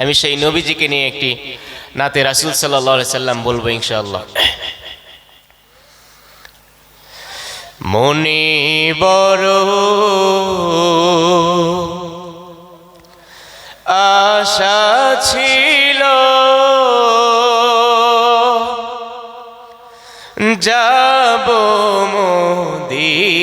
আমি সেই নবীজিকে নিয়ে একটি নাতে রাসুল সাল্লাহ সাল্লাম বলব ইনশাআল্লাহ। মনে বড় আশা ছিল যাব মদিনায়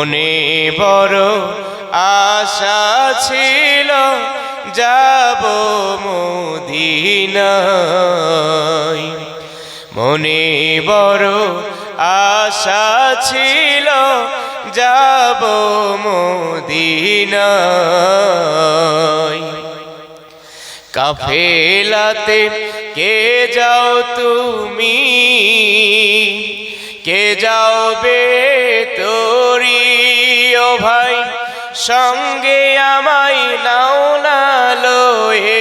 মনে বড় আশা ছিল, যাব মদিনায়। মনে বড় আশা ছিল, যাব মদিনায়। কাফেলাতে কে যাও তুমি? কে যাও বে সঙ্গে আমায় নাও না লয়ে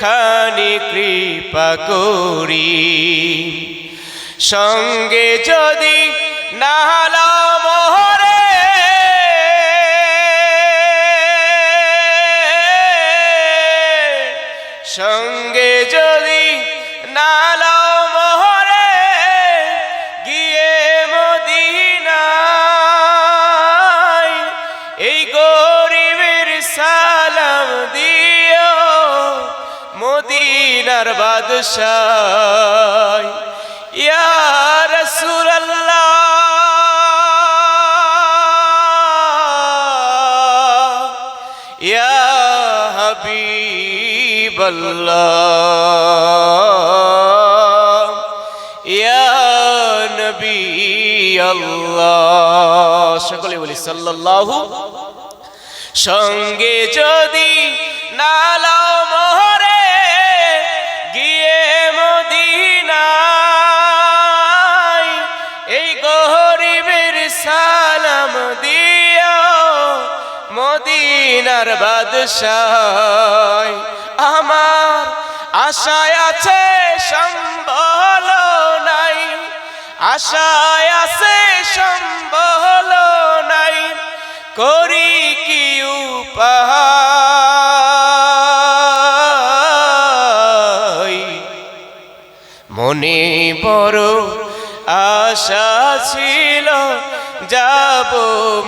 খানি কৃপা করি। সঙ্গে যদি নালা মোহরে, সঙ্গে যদি নালাও মদিনার বাদশাহ ইয়া সকলে বলি সাল্লাল্লাহু। সঙ্গে যদি নালাও মোহরে গিয়ে এই গরিবের মদিনার বাদশাহ আমার আশায় আছে সম্বল নাই আশায় আছে মনে বড় আশা ছিল যাব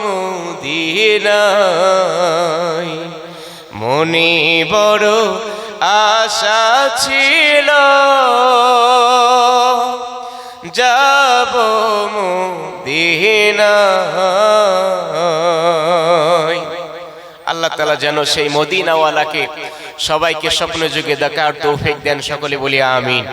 মুদিনায়। মনে বড় আশা ছিল যাব মুদিনায়। আল্লাহ তালা যেন সেই মদিনাওয়ালাকে সবাইকে স্বপ্ন যুগে দেখার তৌফিক দেন, সকলে বলি আমিন।